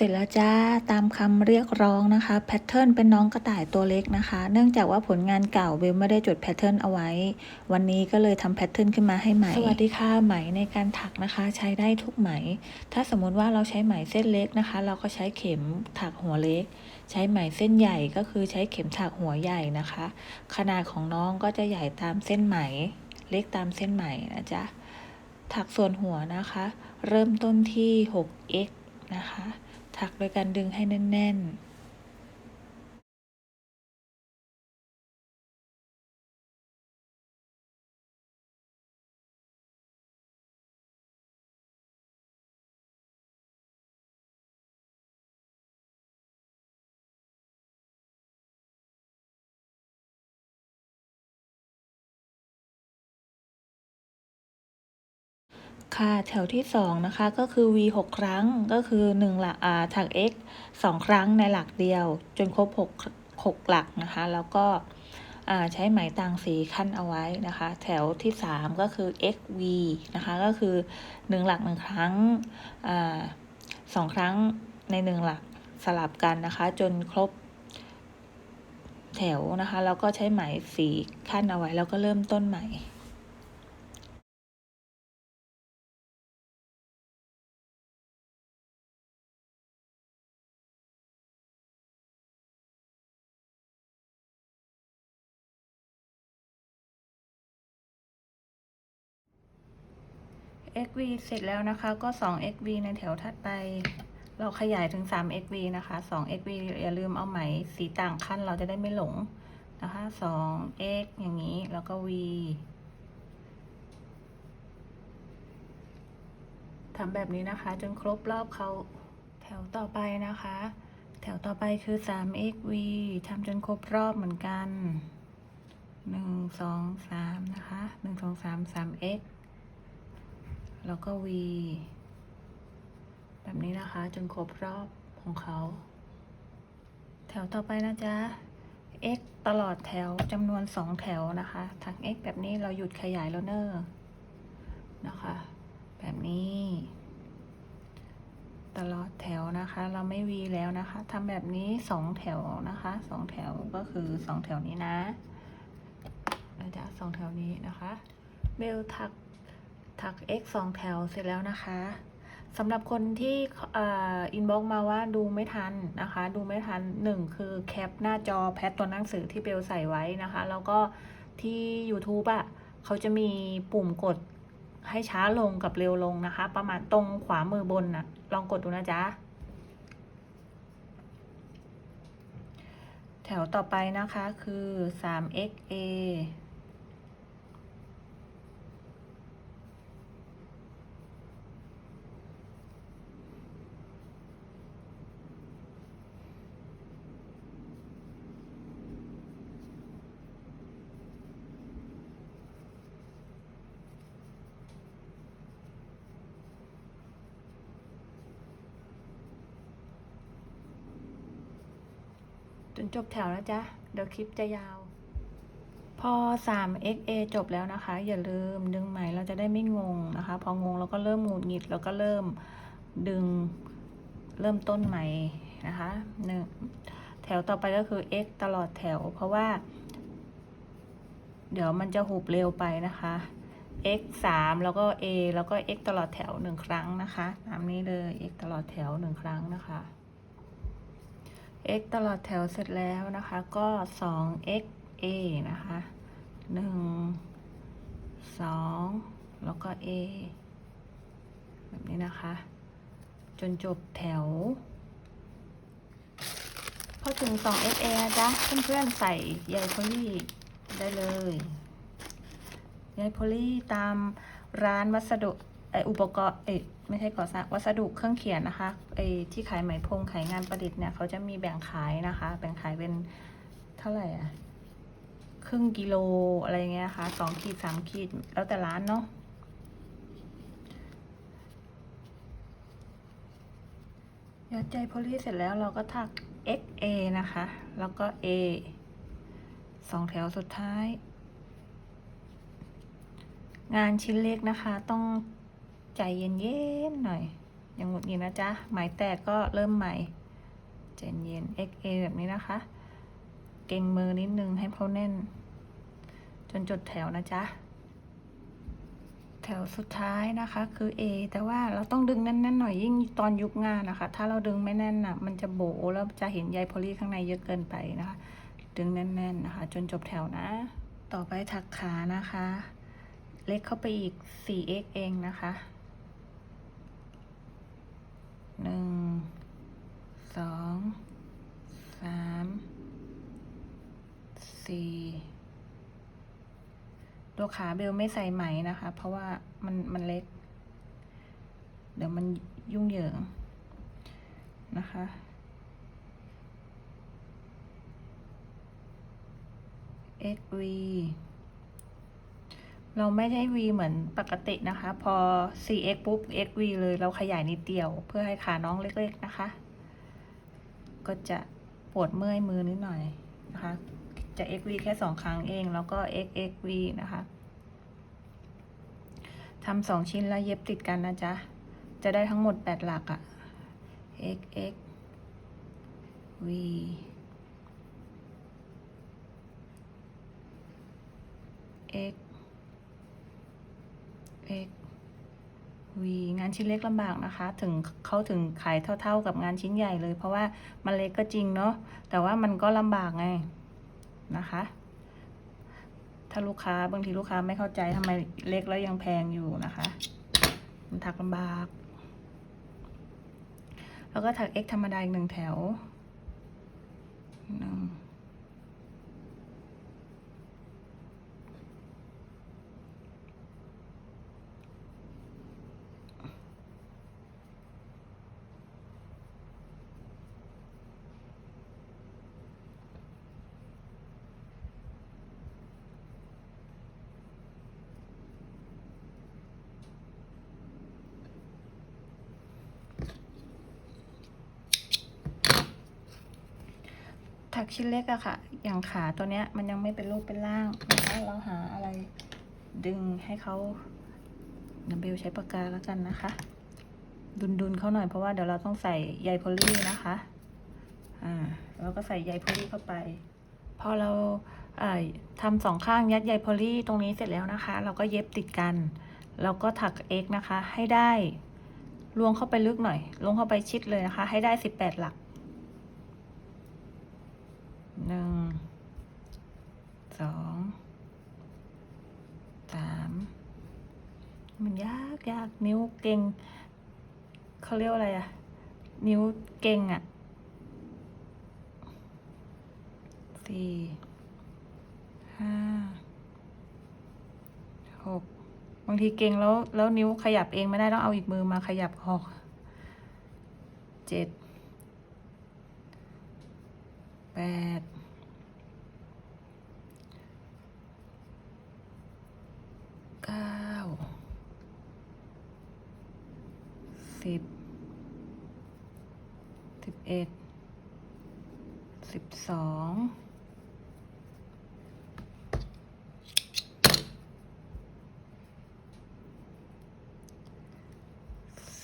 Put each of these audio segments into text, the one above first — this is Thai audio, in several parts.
ร็จแล้วจ้าตามคำเรียกร้องนะคะแพทเทิร์นเป็นน้องกระต่ายตัวเล็กนะคะ เนื่องจากว่าผลงานเก่าเบลไม่ได้จดแพทเทิร์นเอาไว้ วันนี้ก็เลยทำแพทเทิร์นขึ้นมาให้ใหม่สวัสดีค่ะไหมในการถักนะคะ ใช้ได้ทุกไหม ถ้าสมมุติว่าเราใช้ไหมเส้นเล็กนะคะ เราก็ใช้เข็มถักหัวเล็ก ใช้ไหมเส้นใหญ่ก็คือใช้เข็มถักหัวใหญ่นะคะ ขนาดของน้องก็จะใหญ่ตามเส้นไหม เล็กตามเส้นไหมนะจ๊ะถักส่วนหัวนะคะ เริ่มต้นที่ 6x นะคะ ถักโดยการดึงให้แน่นๆ ค่ะแถวที่ 2 นะคะ ก็คือ v 6 ครั้งก็คือ1หลักอ่าถัก x 2 ครั้งในหลักเดียว จนครบ6 6หลักนะคะ แล้วก็อ่าใช้ไหมต่างสีขั้นเอาไว้นะคะ แถวที่ 3 ก็คือ xv นะคะ ก็คือ 1 หลัก 1 ครั้งอ่าสองครั้งใน 1 หลักสลับกันนะคะ จนครบแถวนะคะ แล้วก็ใช้ไหมสีขั้นเอาไว้ แล้วก็เริ่มต้นใหม่ xv เสร็จแล้วนะคะ ก็2 xv ในแถวถัดไป เราขยายถึง3 xv นะคะ2 xv อย่าลืมเอาไหมสีต่างขั้นเราจะได้ไม่หลงนะคะ2 x อย่างนี้แล้วก็ v ทำแบบนี้นะคะ จนครบรอบเขาแถวต่อไปนะคะ แถวต่อไปคือ3 xv ทำจนครบรอบเหมือนกัน 1 2 3 นะคะ 1 2 3 3 x แล้วก็ v แบบนี้นะคะจนครบรอบของเขา แถวต่อไปนะจ๊ะ x ตลอดแถวจำนวน 2 แถวนะคะถัก x แบบนี้เราหยุดขยายแล้วเนอะนะคะ แบบนี้ ตลอดแถวนะคะ เราไม่ v แล้วนะคะทำแบบนี้ 2 แถวนะคะ 2 แถวก็คือ 2 แถวนี้นะนะจ๊ะสองแถวนี้นะคะ เบลถัก ถัก x สองแถวเสร็จแล้วนะคะสำหรับคนที่อินบ็อกมาว่าดูไม่ทันนะคะ ดูไม่ทันหนึ่งคือแคปหน้าจอแพทตัวหนังสือที่เบลใส่ไว้นะคะ แล้วก็ที่ YouTube อะ่ะเขาจะมีปุ่มกดให้ช้าลงกับเร็วลงนะคะ ประมาณตรงขวามือบนนะ่ะลองกดดูนะจ๊ะ แถวต่อไปนะคะคือ 3xa นจบแถวนะจ๊ะ เดี๋ยวคลิปจะยาว พอ 3xa จบแล้วนะคะ อย่าลืมดึงไหมเราจะได้ไม่งงนะคะ พองงเราก็เริ่มหงุดหงิดแล้วก็เริ่มดึงเริ่มต้นใหม่นะคะหนึ่งแถวต่อไปก็คือ x ตลอดแถว เพราะว่า เดี๋ยวมันจะหุบเร็วไปนะคะ x 3แล้วก็ a แล้วก็ x ตลอดแถวหนึ่งครั้งนะคะตามนี้เลย x ตลอดแถวหนึ่งครั้งนะคะ x ตลอดแถวเสร็จแล้วนะคะ ก็2 x a นะคะ 1 2 แล้วก็ a แบบนี้นะคะ จนจบแถว พอถึง2 x a นะจ๊ะ เพื่อนๆใส่ใยโพลีได้เลยใยโพลีตามร้านวัสดุไออุปกรณ์เอ ไม่ใช่ก่อสร้างวัสดุเครื่องเขียนนะคะไอที่ขายไหมพรมขายงานประดิษฐ์เนี่ยเขาจะมีแบ่งขายนะคะ แบ่งขายเป็นเท่าไหร่อะครึ่งกิโลอะไรเงี้ยค่ะสองขีดสามขีดแล้วแต่ร้านเนาะยัดใจโพลีเสร็จแล้วเราก็ถัก XA นะคะ แล้วก็ A สองแถวสุดท้าย งานชิ้นเล็กนะคะ ต้อง ใจเย็นๆหน่อย อย่างหงุดหงิดนะจ๊ะ หมายแตกก็เริ่มใหม่ใจนเย็น XA แบบนี้นะคะ เก่งมือนิดนึงให้เขาแน่น จนจดแถวนะจ๊ะ แถวสุดท้ายนะคะคือ A แต่ว่าเราต้องดึงแน่นๆหน่อยยิ่งตอนยุบงานนะคะ ถ้าเราดึงไม่แน่นน่ะ มันจะโบแล้วจะเห็นใยโพลีข้างในเยอะเกินไปนะคะ ดึงแน่นๆนะคะ จนจบแถวนะ ต่อไปถักขานะคะเล็กเข้าไปอีก 4x เองนะคะ หนึ่งสองสามสี่ตัวขาเบลไม่ใส่ไหมนะคะ เพราะว่ามันมันเล็ก เดี๋ยวมันยุ่งเหยิงนะคะ xv เราไม่ได้ v เหมือนปกตินะคะ พอ 4x ปุ๊บ xv เลยเราขยายนิดเดียว เพื่อให้ขาน้องเล็กๆนะคะ ก็จะปวดเมื่อยมือนิดหน่อยนะคะ จะ xv แค่สองครั้งเอง แล้วก็ xxv นะคะทำสองชิ้นแล้วเย็บติดกันนะจ๊ะ จะได้ทั้งหมด8หลักอะ xx v x x v งานชิ้นเล็กลำบากนะคะ ถึงเขาถึงขายเท่า ๆกับงานชิ้นใหญ่เลย เพราะว่ามันเล็กก็จริงเนาะแต่ว่ามันก็ลำบากไงนะคะ ถ้าลูกค้าบางทีลูกค้าไม่เข้าใจทำไมเล็กแล้วยังแพงอยู่นะคะ มันถักลำบาก แล้วก็ถัก x ธรรมดาอีกหนึ่งแถวหนึ่ง ถักชิ้นเล็กอะค่ะ อย่างขาตัวเนี้ยมันยังไม่เป็นรูปเป็นร่างนะคะเราหาอะไรดึงให้เขานเบลใช้ปากกาแล้วกันนะคะ ดุนดุนๆเขาหน่อยเพราะว่าเดี๋ยวเราต้องใส่ใยโพลีนะคะ อ่าแล้วก็ใส่ใยโพลีเข้าไป พอเราอ่าทำสองข้างยัดใยโพลีตรงนี้เสร็จแล้วนะคะ เราก็เย็บติดกัน แล้วก็ถักเอกนะคะ ให้ได้ลวงเข้าไปลึกหน่อยลงเข้าไปชิดเลยนะคะ ให้ได้สิบแปดหลัก หนึ่งสองสามมันยากยากนิ้วเก่งเขาเรียกอะไรอะนิ้วเก่งอะสี่ห้าหกบางทีเก่งแล้วแล้วนิ้วขยับเองไม่ได้ต้องเอาอีกมือมาขยับออกเจ็ด ดเก้าสิบสิบเอ็ดสิบสอง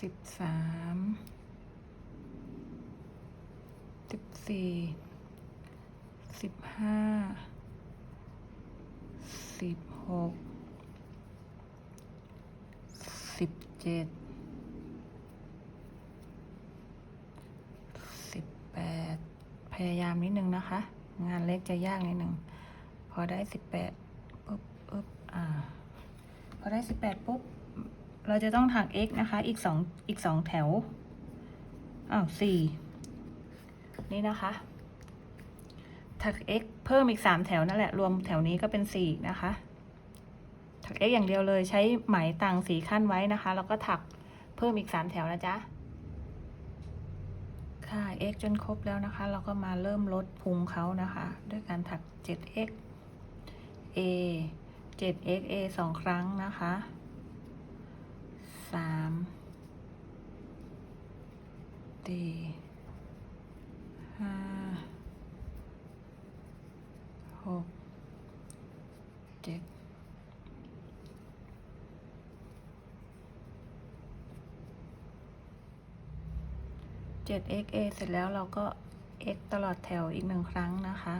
สิบสามสิบสี่ สิบห้าสิบหกสิบเจ็ดสิบแปดพยายามนิดนึงนะคะ งานเล็กจะยากนิดนึง พอได้สิบแปดปุ๊บปุ๊บอ่า พอได้สิบแปดปุ๊บ เราจะต้องถัก x นะคะ อีกสองอีกสองแถวอ้าวสี่นี่นะคะ ถัก x เพิ่มอีก 3 แถวนั่นแหละ รวมแถวนี้ก็เป็น 4 นะคะ ถัก x อย่างเดียวเลยใช้ไหมต่างสีขั้นไว้นะคะ แล้วก็ถักเพิ่มอีก 3 แถวนะจ๊ะ ค่ะ x จนครบแล้วนะคะ เราก็มาเริ่มลดพุงเขานะคะ ด้วยการถัก 7x a 7x a สองครั้งนะคะ 3 4 5 หกเจ็ด x a เสร็จแล้วเราก็ x ตลอดแถวอีกหนึ่งครั้งนะคะ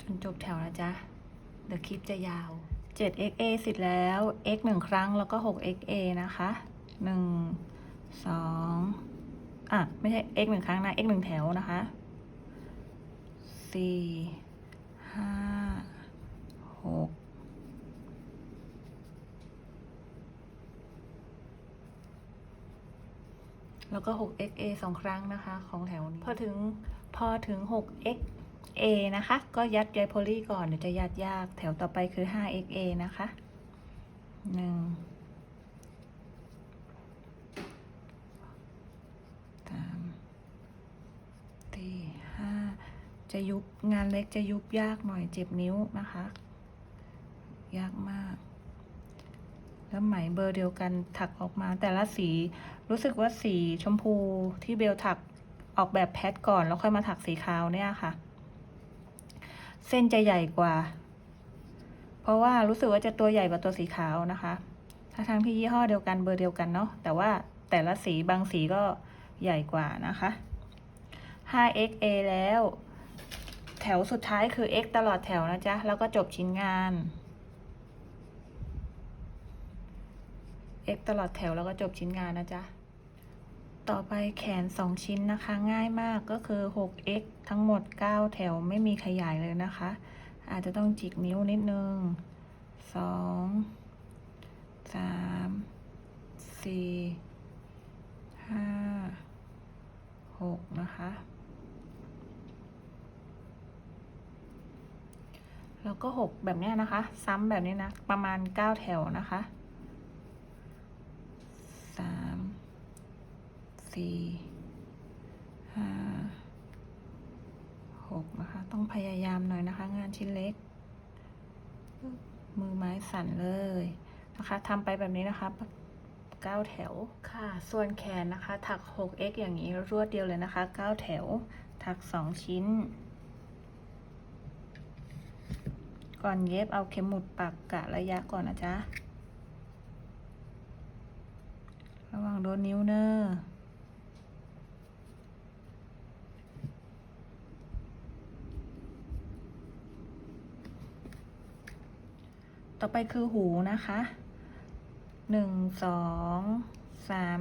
จนจบแถวนะจ้ะเดี๋ยวคลิปจะยาว 7 x a เสร็จแล้ว x 1 ครั้งแล้วก็6 x a นะคะ 1 2 อะ ไม่ใช่ x หนึ่งครั้งนะ x หนึ่งแถวนะคะสี่ห้าหกแล้วก็ 6xa 2 ครั้งนะคะ ของแถวนี้ พอถึงพอถึง 6xa นะคะ ก็ยัดไดโพลีก่อน เดี๋ยวจะยัดยาก แถวต่อไปคือ 5xa นะคะ 1 จะยุบงานเล็กจะยุบยากหน่อยเจ็บนิ้วนะคะ ยากมาก แล้วไหมเบอร์เดียวกันถักออกมา แต่ละสีรู้สึกว่าสีชมพูที่เบลถักออกแบบแพทก่อนแล้วค่อยมาถักสีขาวเนี่ยค่ะ เส้นจะใหญ่กว่า เพราะว่ารู้สึกว่าจะตัวใหญ่กว่าตัวสีขาวนะคะทั้งทางที่ยี่ห้อเดียวกันเบอร์เดียวกันเนาะแต่ว่าแต่ละสีบางสีก็ใหญ่กว่านะคะ 5xa แล้ว แถวสุดท้ายคือ x ตลอดแถวนะจ๊ะ แล้วก็จบชิ้นงาน x ตลอดแถวแล้วก็จบชิ้นงานนะจ๊ะ ต่อไปแขน 2 ชิ้นนะคะ ง่ายมากก็คือ 6x ทั้งหมด 9 แถวไม่มีขยายเลยนะคะ อาจจะต้องจิกนิ้วนิดนึง 2 3 4 5 6 นะคะ แล้วก็6แบบนี้นะคะ ซ้ำแบบนี้นะ ประมาณ9แถวนะคะสามสี่ห้าหกนะคะ ต้องพยายามหน่อยนะคะ งานชิ้นเล็ก มือไม้สั่นเลยนะคะทำไปแบบนี้นะคะเก้าแถวค่ะ ส่วนแขนนะคะ ถัก 6x อย่างนี้รวดเดียวเลยนะคะเก้าแถว ถักสองชิ้น ก่อนเย็บเอาเข็มหมุดปักกะระยะก่อนนะจ๊ะ ระวังโดนนิ้วเนอร์ต่อไปคือหูนะคะหนึ่งสองสาม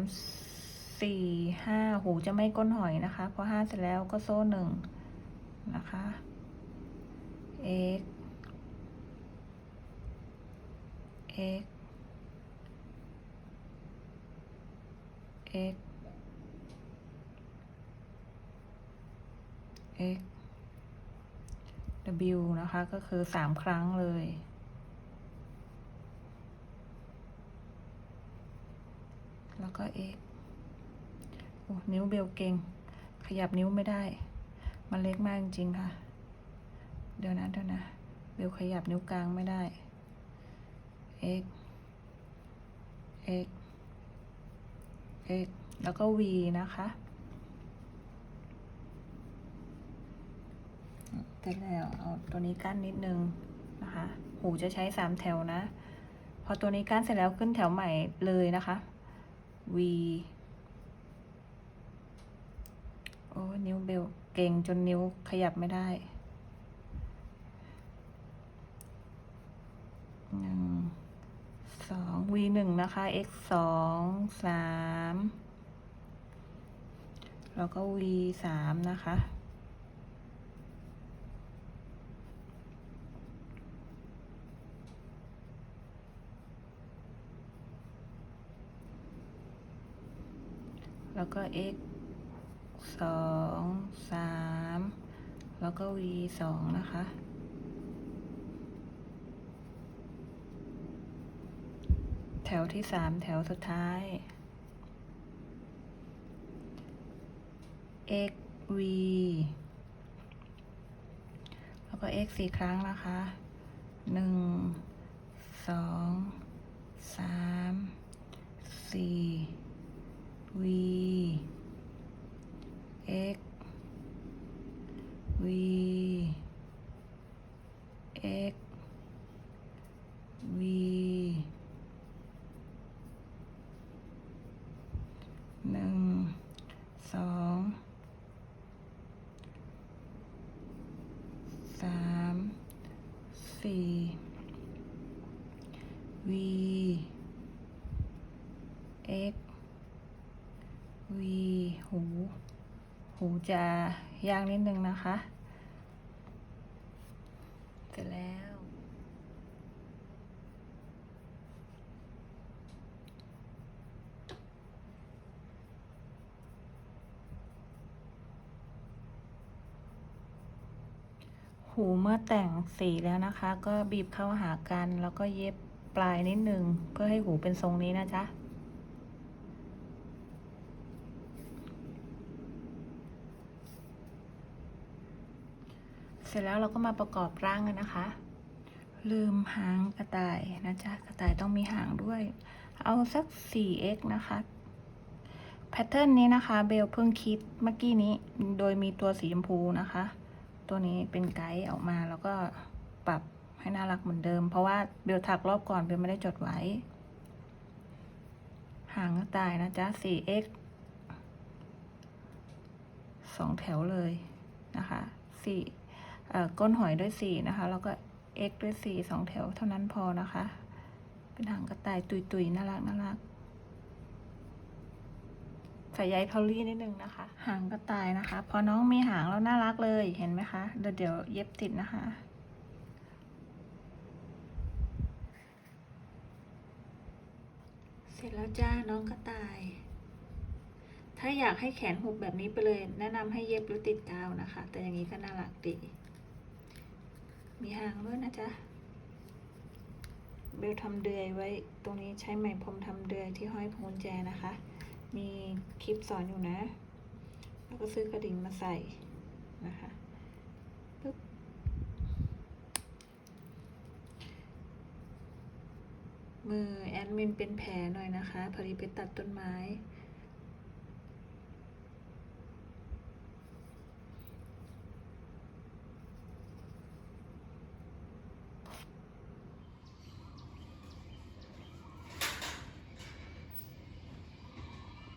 สี่ห้าหูจะไม่ก้นหอยนะคะพอห้าเสร็จแล้วก็โซ่หนึ่งนะคะ x x x x w นะคะ ก็คือสามครั้งเลย แล้วก็ x โอ้นิ้วเบลเก่ง ขยับนิ้วไม่ได้ มันเล็กมากจริงค่ะ เดี๋ยวนะ เดี๋ยวนะ เบลขยับนิ้วกลางไม่ได้ x x x แล้วก็ v นะคะเสร็จแล้วเอาตัวนี้กั้นนิดนึงนะคะ หูจะใช้สามแถวนะ พอตัวนี้กั้นเสร็จแล้วขึ้นแถวใหม่เลยนะคะ v โอ้นิ้วเบลเก่งจนนิ้วขยับไม่ได้หนึ่ง สอง v หนึ่งนะคะ x สองสามแล้วก็ v สามนะคะ แล้วก็ x สองสามแล้วก็ v สองนะคะ แถวที่สามแถวสุดท้าย x v แล้วก็ x สี่ครั้งนะคะหนึ่งสองสามี่ สี่ v x v x v สามสี่ v x v หู หูจะยากนิดนึงนะคะ เสร็จแล้ว หูเมื่อแต่งสีแล้วนะคะ ก็บีบเข้าหากันแล้วก็เย็บปลายนิดนึง เพื่อให้หูเป็นทรงนี้นะจ๊ะ เสร็จแล้วเราก็มาประกอบร่างกันนะคะ ลืมหางกระต่ายนะจ๊ะ กระต่ายต้องมีหางด้วย เอาสัก 4x นะคะ แพทเทิร์นนี้นะคะ เบลเพิ่งคิดเมื่อกี้นี้ โดยมีตัวสีชมพูนะคะ ตัวนี้เป็นไกด์ออกมาแล้วก็ปรับให้น่ารักเหมือนเดิม เพราะว่าเบลถักรอบก่อนเบลไม่ได้จดไว้ หางกระต่ายนะจ๊ะ 4x สองแถวเลยนะคะสี่ ก้นหอยด้วยสี่นะคะ แล้วก็ x ด้วยสี่สองแถวเท่านั้นพอนะคะ เป็นหางกระต่ายตุยๆน่ารักน่ารักใส่ใยพอลลี่นิดนึงนะคะ หางกระต่ายนะคะ พอน้องมีหางแล้วน่ารักเลยเห็นไหมคะเดี๋ยวเดี๋ยวเย็บติดนะคะ เสร็จแล้วจ้าน้องกระต่าย ถ้าอยากให้แขนหุบแบบนี้ไปเลย แนะนำให้เย็บหรือติดกาวนะคะ แต่อย่างนี้ก็น่ารักดี มีหางด้วยนะจ๊ะ เบลทำเดือยไว้ตรงนี้ใช้ไหมพรมทำเดือยที่ห้อยพวงกุญแจนะคะ มีคลิปสอนอยู่นะ แล้วก็ซื้อกระดิ่งมาใส่นะคะปึ๊บมือแอดมินเป็นแผลหน่อยนะคะ พอดีไปตัดต้นไม้